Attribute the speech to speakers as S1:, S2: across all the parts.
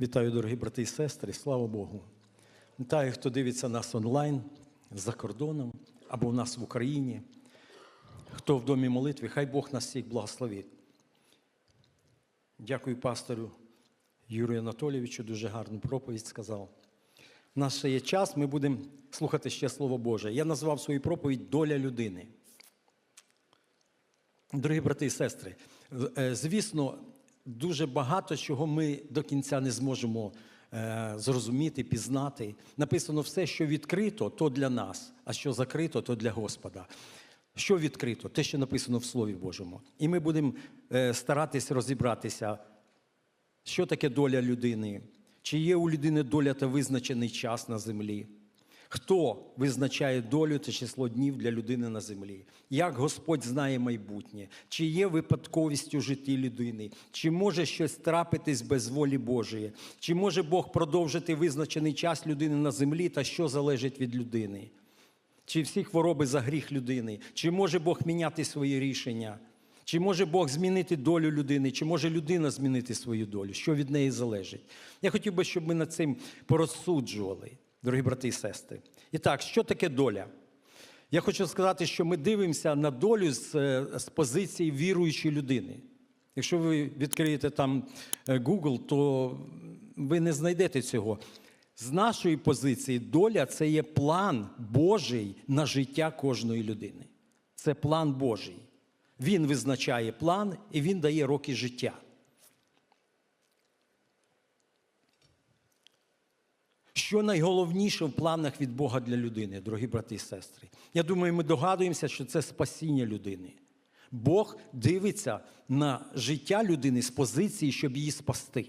S1: Вітаю, дорогі брати і сестри, слава Богу. Вітаю, хто дивиться нас онлайн за кордоном або в нас в Україні, хто в домі молитви, хай Бог нас всіх благословить. Дякую пастору Юрію Анатолійовичу, дуже гарну проповідь сказав. У нас ще є час, ми будемо слухати ще Слово Боже. Я назвав свою проповідь Доля людини. Дорогі брати і сестри, е, звісно, дуже багато чого ми до кінця не зможемо е, зрозуміти, пізнати. Написано все, що відкрито, то для нас, а що закрито, то для Господа. Що відкрито? Те, що написано в Слові Божому. І ми будемо е, старатись розібратися, що таке доля людини, чи є у людини доля та визначений час на землі. Хто визначає долю та число днів для людини на землі? Як Господь знає майбутнє? Чи є випадковість у житті людини? Чи може щось трапитись без волі Божої? Чи може Бог продовжити визначений час людини на землі та що залежить від людини? Чи всі хвороби за гріх людини? Чи може Бог міняти свої рішення? Чи може Бог змінити долю людини, чи може людина змінити свою долю? Що від неї залежить? Я хотів би, щоб ми над цим порозсуджували, дорогі брати і сестри. І так, що таке доля? Я хочу сказати, що ми дивимося на долю з, е, з позиції віруючої людини. Якщо ви відкриєте там е, Google, то ви не знайдете цього. З нашої позиції доля це є план Божий на життя кожної людини. Це план Божий. Він визначає план і він дає роки життя. Що найголовніше в планах від Бога для людини, дорогі брати і сестри? Я думаю, ми догадуємося, що це спасіння людини. Бог дивиться на життя людини з позиції, щоб її спасти.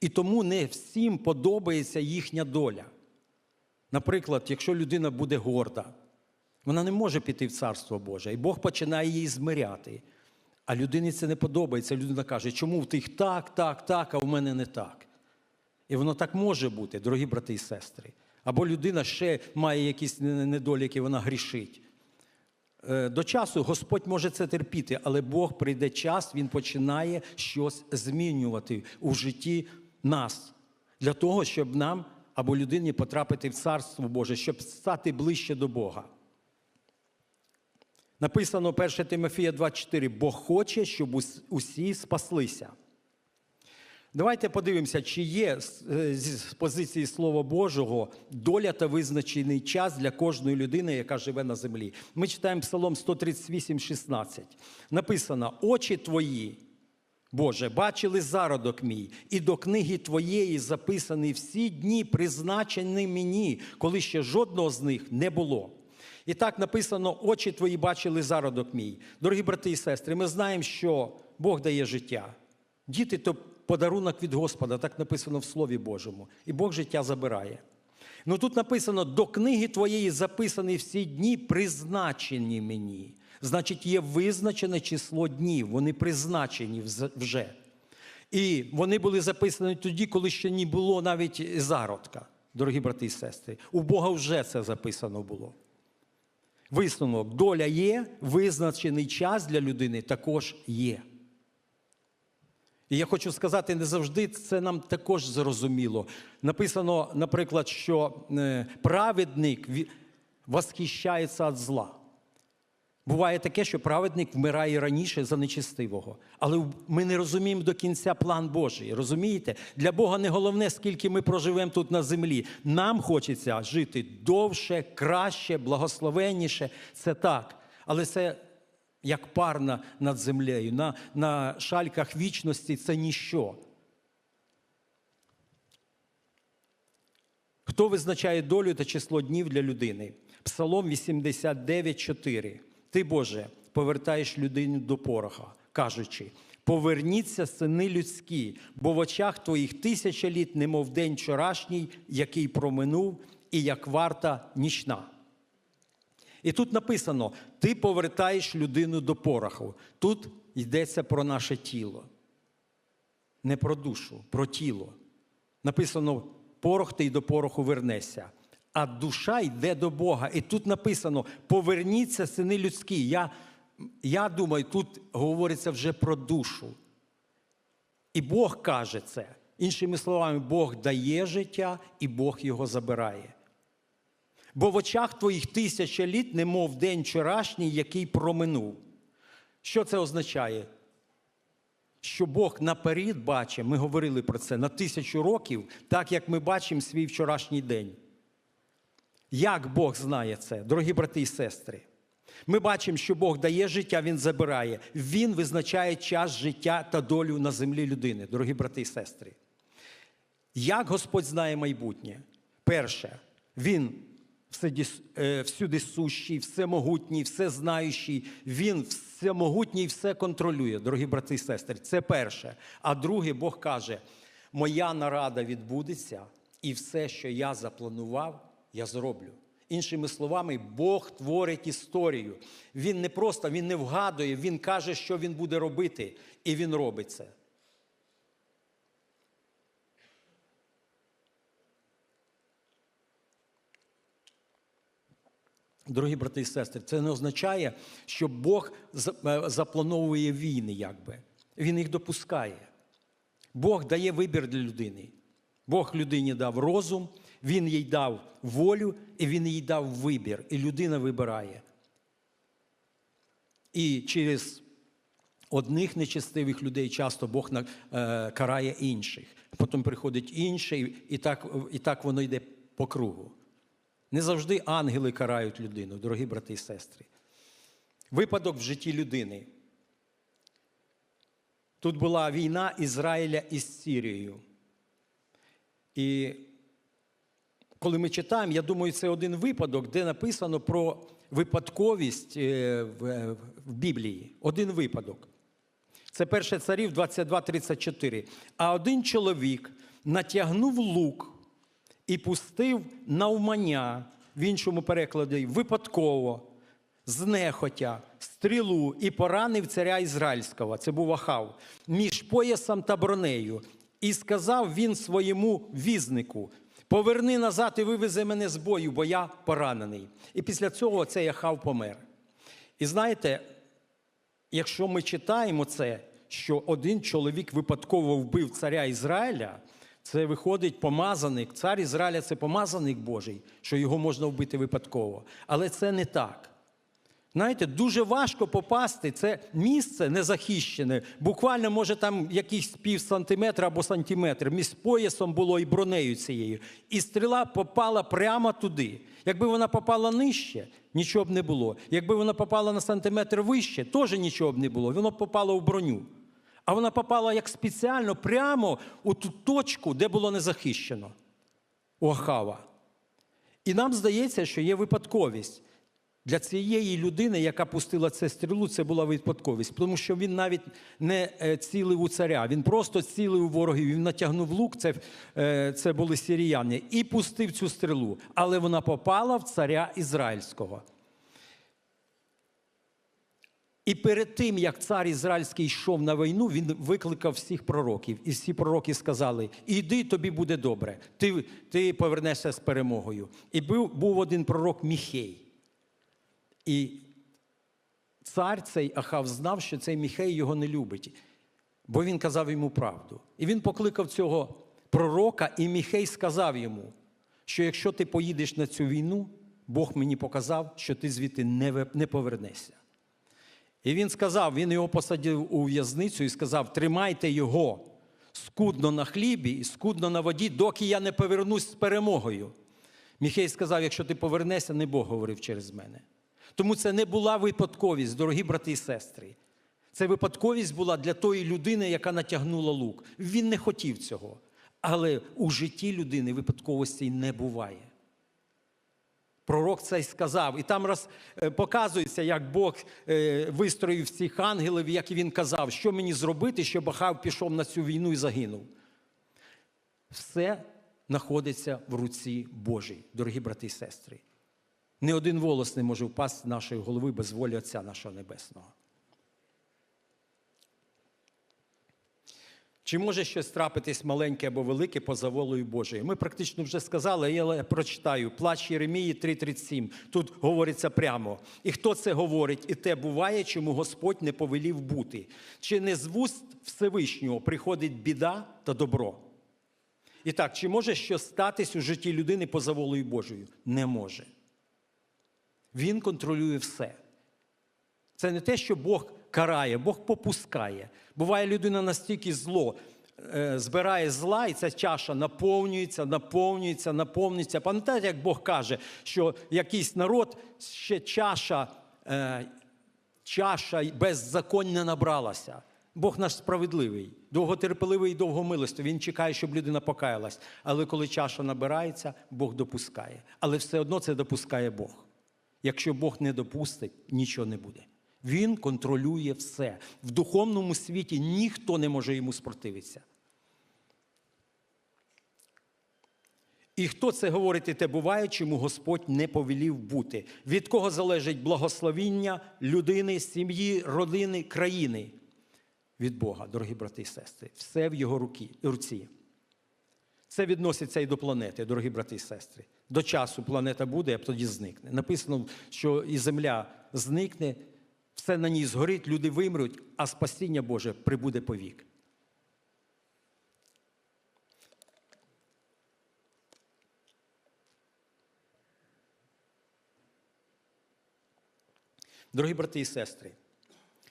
S1: І тому не всім подобається їхня доля. Наприклад, якщо людина буде горда, вона не може піти в Царство Боже, і Бог починає її змиряти. А людині це не подобається. Людина каже, чому в тих так, так, так, а в мене не так. І воно так може бути, дорогі брати і сестри. Або людина ще має якісь недоліки, вона грішить. Е, До часу Господь може це терпіти, але Бог прийде час, Він починає щось змінювати у житті нас для того, щоб нам або людині потрапити в Царство Боже, щоб стати ближче до Бога. Написано 1 Тимофія 2,4, Бог хоче, щоб усі спаслися. Давайте подивимося, чи є з е, позиції Слова Божого доля та визначений час для кожної людини, яка живе на землі. Ми читаємо Псалом 138, 16. Написано: Очі твої, Боже, бачили зародок мій, і до книги Твоєї записані всі дні, призначені мені, коли ще жодного з них не було. І так написано: очі твої бачили зародок мій. Дорогі брати і сестри, ми знаємо, що Бог дає життя. Діти то подарунок від Господа, так написано в Слові Божому. І Бог життя забирає. Ну тут написано: до книги твоєї записані всі дні, призначені мені. Значить, є визначене число днів, вони призначені вже. І вони були записані тоді, коли ще не було навіть зародка, дорогі брати і сестри. У Бога вже це записано було. Висновок, доля є, визначений час для людини також є. І я хочу сказати, не завжди це нам також зрозуміло. Написано, наприклад, що е, праведник восхищається від зла. Буває таке, що праведник вмирає раніше за нечестивого. Але ми не розуміємо до кінця план Божий. Розумієте? Для Бога не головне, скільки ми проживемо тут на землі. Нам хочеться жити довше, краще, благословенніше. Це так. Але це як парна над землею. На, на шальках вічності це ніщо. Хто визначає долю та число днів для людини? Псалом 89,4. Ти, Боже, повертаєш людину до пороха, кажучи: поверніться, сини людські, бо в очах твоїх тисяча літ, немов день вчорашній, який проминув, і як варта нічна. І тут написано: ти повертаєш людину до пороху. Тут йдеться про наше тіло. Не про душу, про тіло. Написано: порох ти й до пороху вернешся. А душа йде до Бога. І тут написано: поверніться, сини людські. Я, я думаю, тут говориться вже про душу. І Бог каже це. Іншими словами, Бог дає життя і Бог його забирає. Бо в очах твоїх тисяча літ, немов день вчорашній, який проминув. Що це означає? Що Бог наперед бачить, ми говорили про це на тисячу років, так як ми бачимо свій вчорашній день. Як Бог знає це, дорогі брати і сестри? Ми бачимо, що Бог дає життя, Він забирає. Він визначає час життя та долю на землі людини, дорогі брати і сестри. Як Господь знає майбутнє? Перше, Він всюди сущий, всемогутній, всезнаючий, Він всемогутній, все контролює, дорогі брати і сестри. Це перше. А друге, Бог каже: моя нарада відбудеться, і все, що я запланував, я зроблю. Іншими словами, Бог творить історію. Він не просто він не вгадує, він каже, що він буде робити, і він робить це. Дорогі брати і сестри, це не означає, що Бог е, заплановує війни, якби. Він їх допускає. Бог дає вибір для людини. Бог людині дав розум, Він їй дав волю, і Він їй дав вибір. І людина вибирає. І через одних нечестивих людей часто Бог е, карає інших. Потім приходить інший, і так, і так воно йде по кругу. Не завжди ангели карають людину, дорогі брати і сестри. Випадок в житті людини. Тут була війна Ізраїля із Сірією. І коли ми читаємо, я думаю, це один випадок, де написано про випадковість е, в в Біблії. Один випадок. Це перше царів 22.34. А один чоловік натягнув лук і пустив навмання, в іншому перекладі випадково, знехотя, стрілу і поранив царя Ізраїльського. Це був Ахав, між поясом та бронею. І сказав він своєму візнику: Поверни назад і вивези мене з бою, бо я поранений. І після цього цей Ахав помер. І знаєте, якщо ми читаємо це, що один чоловік випадково вбив царя Ізраїля, це виходить помазаник. Цар Ізраїля це помазаник Божий, що його можна вбити випадково. Але це не так. Знаєте, дуже важко попасти. Це місце незахищене. Буквально, може, там якийсь пів сантиметра або сантиметр. Між поясом було і бронею цією. І стріла попала прямо туди. Якби вона попала нижче, нічого б не було. Якби вона попала на сантиметр вище, теж нічого б не було. Воно попало в броню. А вона попала як спеціально прямо у ту точку, де було незахищено. У Ахава. І нам здається, що є випадковість. Для цієї людини, яка пустила цю стрілу, це була випадковість, тому що він навіть не е, цілив у царя, він просто цілив у ворогів, він натягнув лук, це, е, це були сіріяни, і пустив цю стрілу. Але вона попала в царя Ізраїльського. І перед тим, як цар Ізраїльський йшов на війну, він викликав всіх пророків. І всі пророки сказали: Іди, тобі буде добре, ти, ти повернешся з перемогою. І був, був один пророк Міхей. І цар цей Ахав знав, що цей Міхей його не любить, бо він казав йому правду. І він покликав цього пророка, і Міхей сказав йому, що якщо ти поїдеш на цю війну, Бог мені показав, що ти звідти не не повернешся. І він сказав, він його посадив у в'язницю і сказав: тримайте його скудно на хлібі і скудно на воді, доки я не повернусь з перемогою. Міхей сказав: якщо ти повернешся, не Бог говорив через мене. Тому це не була випадковість, дорогі брати і сестри. Це випадковість була для тої людини, яка натягнула лук. Він не хотів цього. Але у житті людини випадковостей не буває. Пророк цей сказав. І там роз, е, показується, як Бог е, вистроїв цих ангелів, як і він казав, що мені зробити, щоб Ахав пішов на цю війну і загинув. Все знаходиться в руці Божій, дорогі брати і сестри. Ні один волос не може впасти з нашої голови без волі Отця нашого Небесного. Чи може щось трапитись маленьке або велике поза волею Божою? Ми практично вже сказали, я прочитаю плач Єремії 3:37. Тут говориться прямо. І хто це говорить, і те буває, чому Господь не повелів бути. Чи не з вуст Всевишнього приходить біда та добро? І так, чи може щось статись у житті людини поза волею Божою? Не може. Він контролює все. Це не те, що Бог карає, Бог попускає. Буває, людина настільки зло е, збирає зла, і ця чаша наповнюється, наповнюється, наповнюється. Пам'ятаєте, як Бог каже, що якийсь народ ще чаша, е, чаша беззаконня набралася. Бог наш справедливий, довготерпеливий і довгомилостивий. Він чекає, щоб людина покаялась. Але коли чаша набирається, Бог допускає. Але все одно це допускає Бог. Якщо Бог не допустить, нічого не буде. Він контролює все. В духовному світі ніхто не може йому спротивитися. І хто це говорить, і те буває, чому Господь не повелів бути? Від кого залежить благословіння людини, сім'ї, родини, країни? Від Бога, дорогі брати і сестри. Все в його руки, руці. Це відноситься і до планети, дорогі брати і сестри. До часу планета буде, а тоді зникне. Написано, що і земля зникне, все на ній згорить, люди вимруть, а спасіння Боже прибуде повік. Дорогі брати і сестри,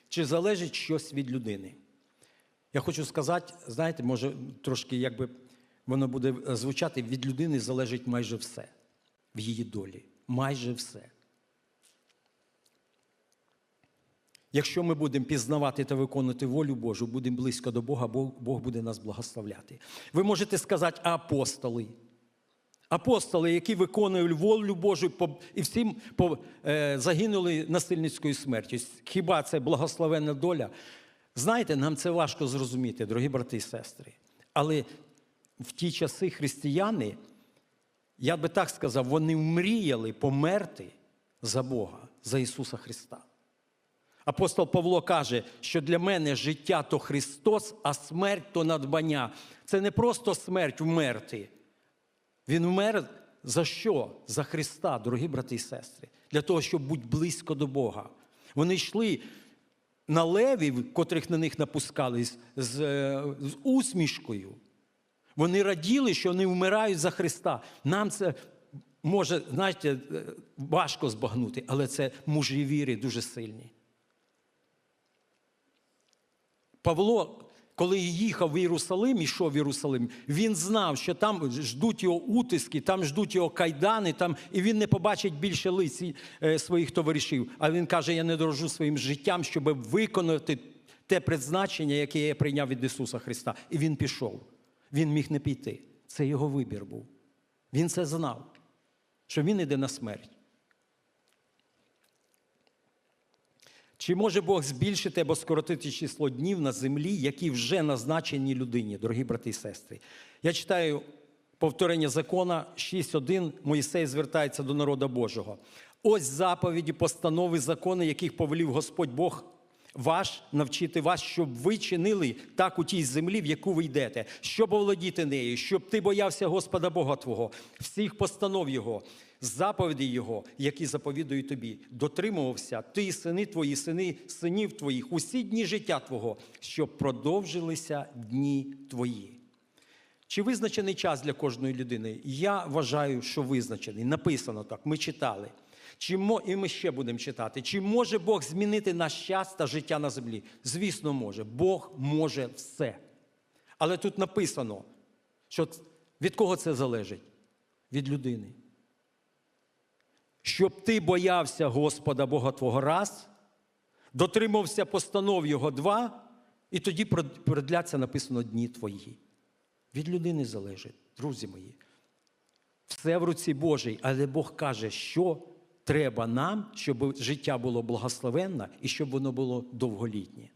S1: чи залежить щось від людини? Я хочу сказати, знаєте, може, трошки якби воно буде звучати, від людини залежить майже все в її долі. Майже все. Якщо ми будемо пізнавати та виконувати волю Божу, будемо близько до Бога, Бог, буде нас благословляти. Ви можете сказати, апостоли. Апостоли, які виконують волю Божу і всім е, загинули насильницькою смертю. Хіба це благословенна доля? Знаєте, нам це важко зрозуміти, дорогі брати і сестри. Але в ті часи християни, я би так сказав, вони мріяли померти за Бога, за Ісуса Христа. Апостол Павло каже, що для мене життя то Христос, а смерть то надбання. Це не просто смерть вмерти. Він вмер за що? За Христа, дорогі брати і сестри, для того, щоб бути близько до Бога. Вони йшли на левів, котрих на них напускали, з, е, з усмішкою. Вони раділи, що вони вмирають за Христа. Нам це може, знаєте, е, важко збагнути, але це мужі віри дуже сильні. Павло, коли їхав в Єрусалим, йшов в Єрусалим, він знав, що там ждуть його утиски, там ждуть його кайдани, там, і він не побачить більше лиці е, своїх товаришів. А він каже: Я не дорожу своїм життям, щоб виконати те призначення, яке я прийняв від Ісуса Христа. І він пішов. Він міг не піти. Це його вибір був. Він це знав, що він іде на смерть. Чи може Бог збільшити або скоротити число днів на землі, які вже назначені людині, дорогі брати і сестри? Я читаю повторення закона 6.1. Моїсей звертається до народа Божого. Ось заповіді, постанови, закони, яких повелів Господь Бог ваш навчити вас, щоб ви чинили так у тій землі, в яку ви йдете, щоб оволодіти нею, щоб ти боявся Господа Бога Твого, всіх постанов Його, заповідей Його, які заповідують тобі, дотримувався ти, сини твої, сини синів твоїх, усі дні життя Твого, щоб продовжилися дні твої. Чи визначений час для кожної людини? Я вважаю, що визначений. Написано так, ми читали. Чи мо, і ми ще будемо читати. Чи може Бог змінити наш час та життя на землі? Звісно, може. Бог може все. Але тут написано, що від кого це залежить? Від людини. Щоб ти боявся Господа Бога Твого раз, дотримався постанов Його два, і тоді продляться написано дні твої. Від людини залежить, друзі мої. Все в руці Божій, але Бог каже, що треба нам, щоб життя було благословенне і щоб воно було довголітнє.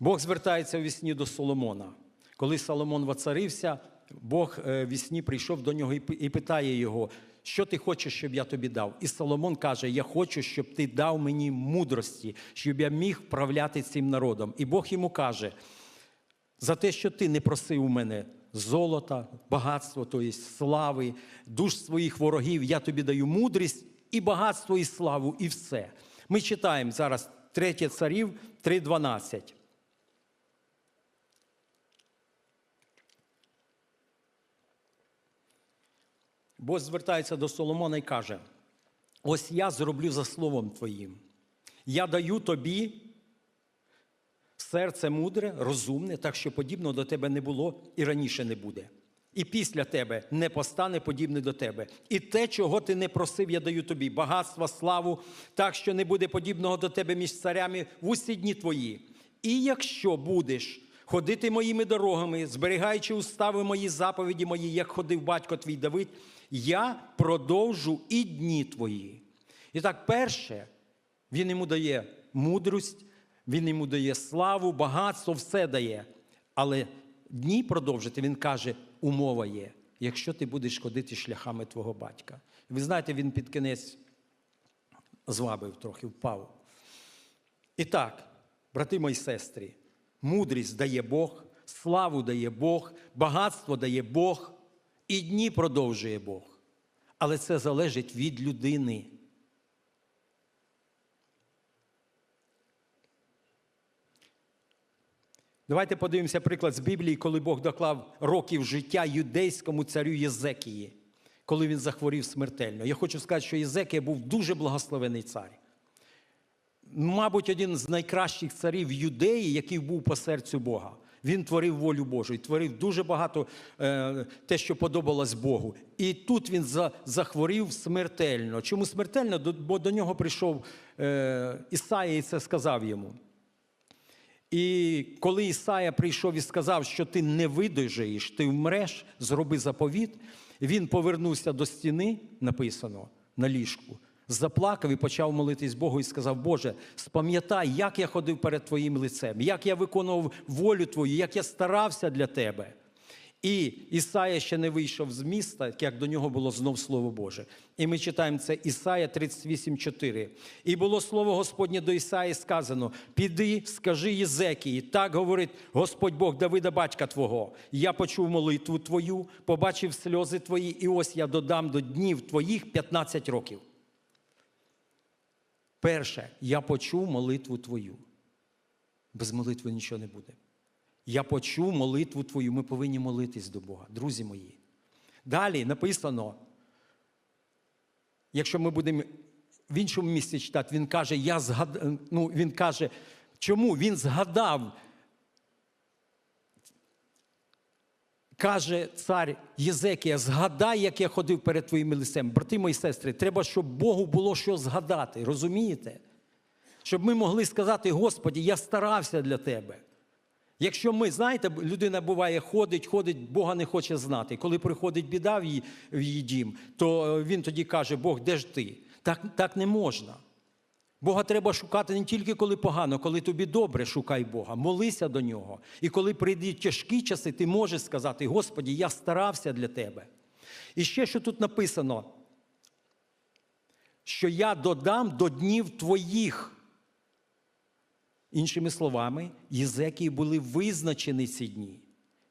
S1: Бог звертається у вісні до Соломона. Коли Соломон воцарився, Бог в вісні прийшов до нього і питає його, що ти хочеш, щоб я тобі дав? І Соломон каже: Я хочу, щоб ти дав мені мудрості, щоб я міг вправляти цим народом. І Бог йому каже: за те, що ти не просив у мене золота, багатство, тобто слави, душ своїх ворогів, я тобі даю мудрість і багатство, і славу, і все. Ми читаємо зараз 3 царів 3.12. Бог звертається до Соломона і каже: ось я зроблю за словом твоїм. Я даю тобі серце мудре, розумне, так що подібного до тебе не було і раніше не буде. І після тебе не постане подібне до тебе. І те, чого ти не просив, я даю тобі багатство, славу, так що не буде подібного до тебе між царями в усі дні твої. І якщо будеш ходити моїми дорогами, зберігаючи устави мої заповіді мої, як ходив батько твій Давид, я продовжу і дні твої. І так, перше, він йому дає мудрість, він йому дає славу, багатство, все дає. Але дні продовжити, він каже, умова є, якщо ти будеш ходити шляхами твого батька. Ви знаєте, він під кінець звабив трохи, впав. І так, брати мої сестри, мудрість дає Бог, славу дає Бог, багатство дає Бог, і дні продовжує Бог. Але це залежить від людини. Давайте подивимося приклад з Біблії, коли Бог доклав років життя юдейському царю Єзекії, коли він захворів смертельно. Я хочу сказати, що Єзекія був дуже благословений цар. Мабуть, один з найкращих царів юдеї, який був по серцю Бога. Він творив волю Божу і творив дуже багато е, те, що подобалось Богу. І тут він за, захворів смертельно. Чому смертельно? Бо до нього прийшов е, Ісая і це сказав йому. І коли Ісая прийшов і сказав, що ти не видужаєш, ти вмреш, зроби заповіт, він повернувся до стіни, написано на ліжку, заплакав і почав молитись Богу і сказав: Боже, спам'ятай, як я ходив перед Твоїм лицем, як я виконував волю Твою, як я старався для Тебе. І Ісая ще не вийшов з міста, як до нього було знов Слово Боже. І ми читаємо це Ісая 38,4. І було слово Господнє до Ісаї сказано: Піди, скажи Єзекії, так говорить Господь Бог Давида, батька Твого. Я почув молитву Твою, побачив сльози Твої, і ось я додам до днів Твоїх 15 років. Перше, я почув молитву Твою. Без молитви нічого не буде. Я почув молитву твою. Ми повинні молитись до Бога, друзі мої. Далі написано, якщо ми будемо в іншому місці читати, він каже, я згад... ну, він каже, чому? Він згадав, каже цар Єзекія, згадай, як я ходив перед твоїм лицем. Брати мої сестри, треба, щоб Богу було що згадати, розумієте? Щоб ми могли сказати, Господі, я старався для тебе. Якщо ми, знаєте, людина буває, ходить, ходить, Бога не хоче знати. Коли приходить біда в її, в її дім, то він тоді каже, Бог, де ж ти? Так, так не можна. Бога треба шукати не тільки коли погано, коли тобі добре, шукай Бога, молися до нього. І коли прийдуть тяжкі часи, ти можеш сказати, Господі, я старався для тебе. І ще що тут написано, що я додам до днів твоїх. Іншими словами, Єзекії були визначені ці дні.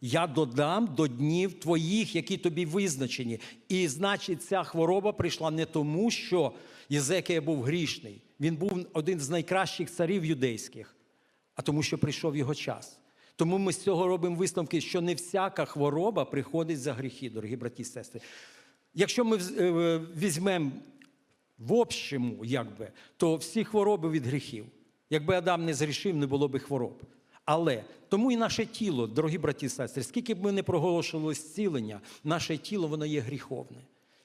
S1: Я додам до днів твоїх, які тобі визначені. І значить, ця хвороба прийшла не тому, що Єзекія був грішний. Він був один з найкращих царів юдейських, а тому, що прийшов його час. Тому ми з цього робимо висновки, що не всяка хвороба приходить за гріхи, дорогі браті і сестри. Якщо ми е, візьмемо в общому, якби, то всі хвороби від гріхів. Якби Адам не зрішив, не було б хвороб. Але тому і наше тіло, дорогі браті і сестри, скільки б ми не проголошували зцілення, наше тіло воно є гріховне.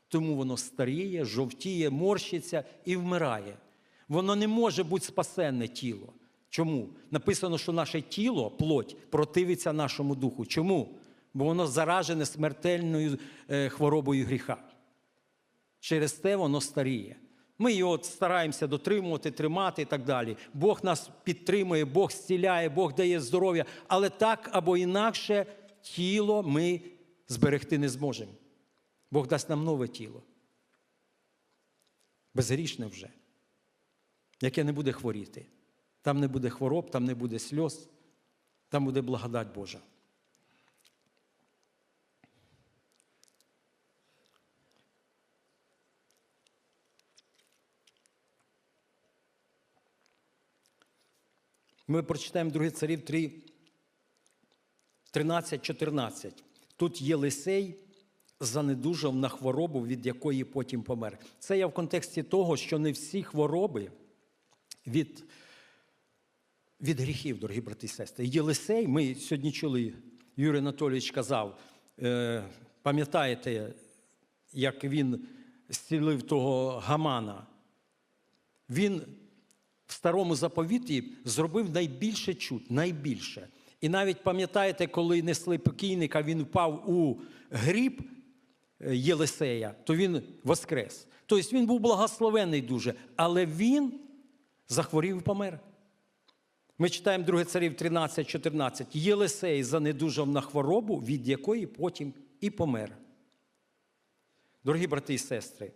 S1: Тому воно старіє, жовтіє, морщиться і вмирає. Воно не може бути спасенне тіло. Чому? Написано, що наше тіло, плоть, противиться нашому духу. Чому? Бо воно заражене смертельною е, хворобою гріха. Через те воно старіє. Ми його стараємося дотримувати, тримати і так далі. Бог нас підтримує, Бог зціляє, Бог дає здоров'я, але так або інакше тіло ми зберегти не зможемо. Бог дасть нам нове тіло. Безгрішне вже, яке не буде хворіти. Там не буде хвороб, там не буде сльоз, там буде благодать Божа. Ми прочитаємо 2 царів 3, 13, 14. Тут Єлисей занедужав на хворобу, від якої потім помер. Це я в контексті того, що не всі хвороби від, від гріхів, дорогі брати і сестри. Єлисей, ми сьогодні чули, Юрій Анатолійович казав, е, пам'ятаєте, як він зцілив того гамана. Він в старому заповіті зробив найбільше чуд, найбільше. І навіть пам'ятаєте, коли несли покійника, він впав у гріб е, Єлисея, то він воскрес. Тобто він був благословений дуже, але він захворів і помер. Ми читаємо 2 царів 13-14. Єлисей занедужав на хворобу, від якої потім і помер. Дорогі брати і сестри,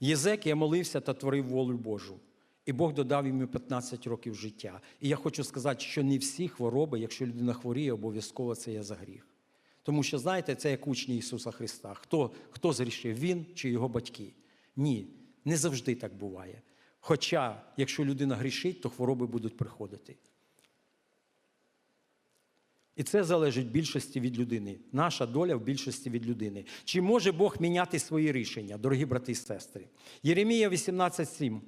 S1: Єзекія молився та творив волю Божу. І Бог додав йому 15 років життя. І я хочу сказати, що не всі хвороби, якщо людина хворіє, обов'язково це є за гріх. Тому що, знаєте, це як учні Ісуса Христа. Хто, хто зрішив, він чи його батьки? Ні, не завжди так буває. Хоча, якщо людина грішить, то хвороби будуть приходити. І це залежить в більшості від людини. Наша доля в більшості від людини. Чи може Бог міняти свої рішення, дорогі брати і сестри? Єремія 18,7.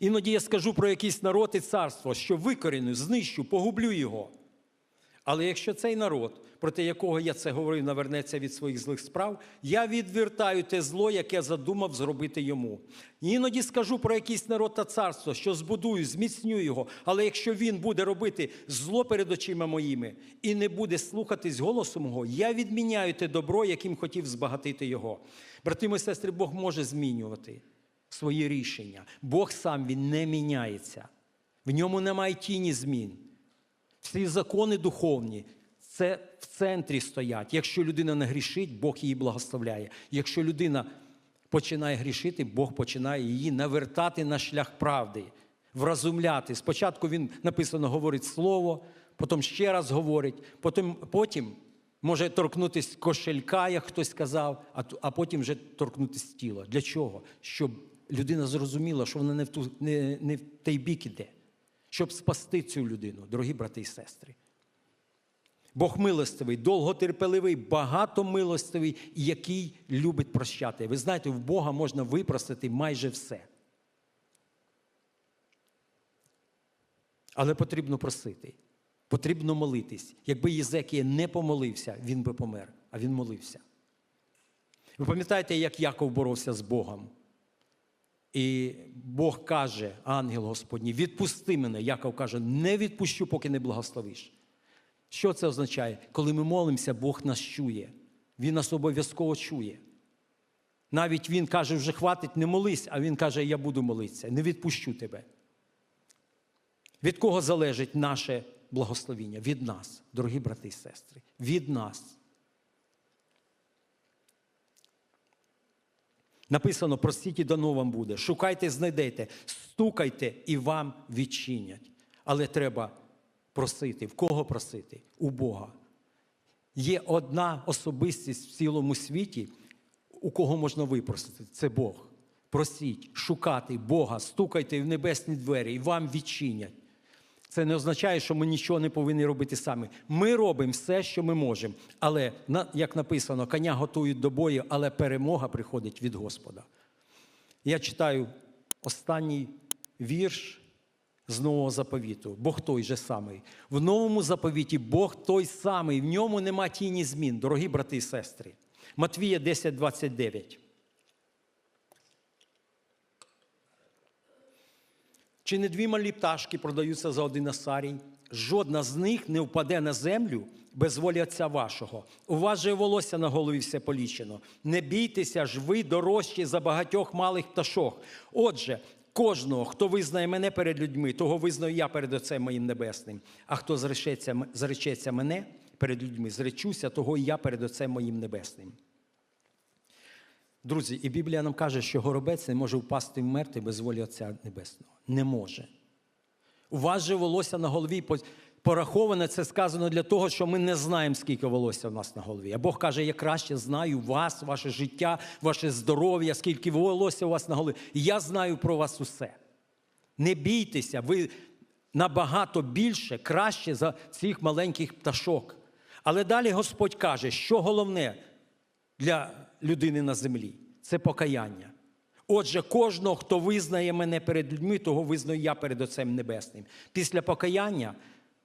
S1: Іноді я скажу про якийсь народ і царство, що викоріню, знищу, погублю його. Але якщо цей народ, проти якого я це говорив, навернеться від своїх злих справ, я відвертаю те зло, яке задумав зробити йому. Іноді скажу про якийсь народ та царство, що збудую, зміцню його. Але якщо він буде робити зло перед очима моїми і не буде слухатись голосу мого, я відміняю те добро, яким хотів збагатити його. Брати і сестри, Бог може змінювати свої рішення. Бог сам він не міняється. В ньому немає тіні змін. Всі закони духовні це в центрі стоять. Якщо людина не грішить, Бог її благословляє. Якщо людина починає грішити, Бог починає її навертати на шлях правди, вразумляти. Спочатку він написано говорить слово, потім ще раз говорить, потім, потім може торкнутися кошелька, як хтось сказав, а, а потім вже торкнутися тіла. Для чого? Щоб людина зрозуміла, що вона не в, ту, не, не в той бік іде щоб спасти цю людину, дорогі брати і сестри. Бог милостивий, довготерпеливий, багатомилостивий, який любить прощати. Ви знаєте, в Бога можна випросити майже все. Але потрібно просити, потрібно молитись. Якби Єзекія не помолився, він би помер, а він молився. Ви пам'ятаєте, як Яков боровся з Богом? І Бог каже, ангел Господній, відпусти мене. Яков каже, не відпущу, поки не благословиш. Що це означає? Коли ми молимося, Бог нас чує. Він нас обов'язково чує. Навіть Він каже, вже хватить, не молись, а Він каже, я буду молитися, не відпущу тебе. Від кого залежить наше благословіння? Від нас, дорогі брати і сестри. Від нас. Написано, простіть і дано вам буде. Шукайте, знайдете, стукайте і вам відчинять. Але треба просити. В кого просити? У Бога. Є одна особистість в цілому світі, у кого можна випросити. Це Бог. Просіть, шукати Бога, стукайте в небесні двері і вам відчинять. Це не означає, що ми нічого не повинні робити самі. Ми робимо все, що ми можемо. Але, як написано, коня готують до бою, але перемога приходить від Господа. Я читаю останній вірш з нового заповіту. Бог той же самий. В новому заповіті Бог той самий, в ньому нема тіні змін, дорогі брати і сестри. Матвія 10, 29. Чи не дві малі пташки продаються за один асарій? Жодна з них не впаде на землю без волі Отця вашого. У вас же волосся на голові все полічено. Не бійтеся ж ви дорожчі за багатьох малих пташок. Отже, кожного, хто визнає мене перед людьми, того визнаю я перед Отцем моїм небесним. А хто зречеться, зречеться мене перед людьми, зречуся, того і я перед Отцем моїм небесним. Друзі, і Біблія нам каже, що горобець не може впасти в мертві без волі Отця Небесного. Не може. У вас же волосся на голові пораховане, це сказано для того, що ми не знаємо, скільки волосся в нас на голові. А Бог каже, я краще знаю вас, ваше життя, ваше здоров'я, скільки волосся у вас на голові. Я знаю про вас усе. Не бійтеся, ви набагато більше, краще за цих маленьких пташок. Але далі Господь каже, що головне для людини на землі це покаяння. Отже, кожного, хто визнає мене перед людьми, того визнаю я перед Отцем Небесним. Після покаяння,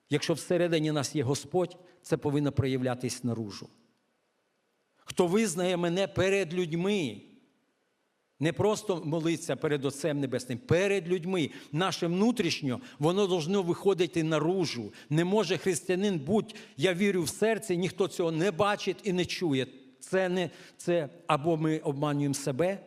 S1: якщо всередині нас є Господь, це повинно проявлятись наружу. Хто визнає мене перед людьми, не просто молиться перед Отцем Небесним, перед людьми. Наше внутрішнє, воно должно виходити наружу. Не може християнин бути, я вірю в серце, ніхто цього не бачить і не чує. Це не це або ми обманюємо себе,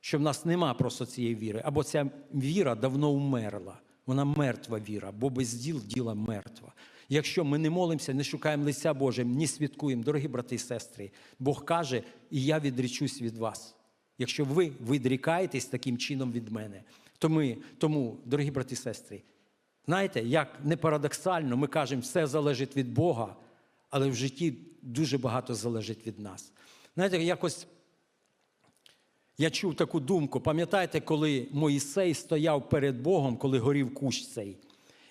S1: що в нас нема просто цієї віри, або ця віра давно вмерла. Вона мертва віра, бо без діл діла мертва. Якщо ми не молимося, не шукаємо лиця Боже, не святкуємо, дорогі брати і сестри, Бог каже, і я відречусь від вас. Якщо ви відрікаєтесь таким чином від мене, то ми, тому, дорогі брати і сестри, знаєте, як не парадоксально, ми кажемо, все залежить від Бога, але в житті дуже багато залежить від нас. Знаєте, якось я чув таку думку. Пам'ятаєте, коли Моїсей стояв перед Богом, коли горів кущ цей,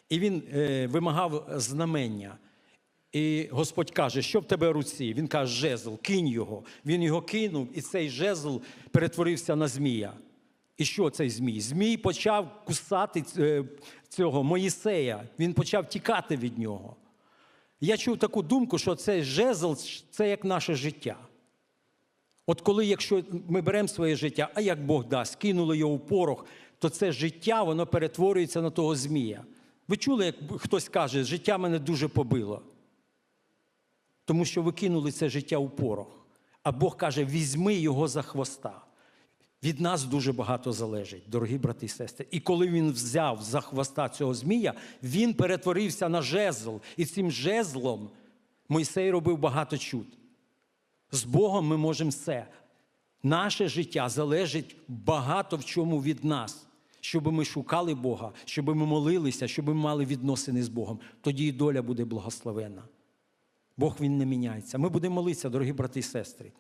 S1: і він е, вимагав знамення. І Господь каже, що в тебе в руці? Він каже, жезл, кинь його. Він його кинув, і цей жезл перетворився на змія. І що цей змій? Змій почав кусати е, цього Моїсея. Він почав тікати від нього. Я чув таку думку, що цей жезл це як наше життя. От коли, якщо ми беремо своє життя, а як Бог дасть, кинули його в порох, то це життя воно перетворюється на того змія. Ви чули, як хтось каже, життя мене дуже побило. Тому що ви кинули це життя у порох. А Бог каже: візьми його за хвоста. Від нас дуже багато залежить, дорогі брати і сестри. І коли він взяв за хвоста цього змія, він перетворився на жезл. І цим жезлом Мойсей робив багато чуд. З Богом ми можемо все. Наше життя залежить багато в чому від нас. Щоб ми шукали Бога, щоб ми молилися, щоб ми мали відносини з Богом. Тоді і доля буде благословена. Бог він не міняється. Ми будемо молитися, дорогі брати і сестри.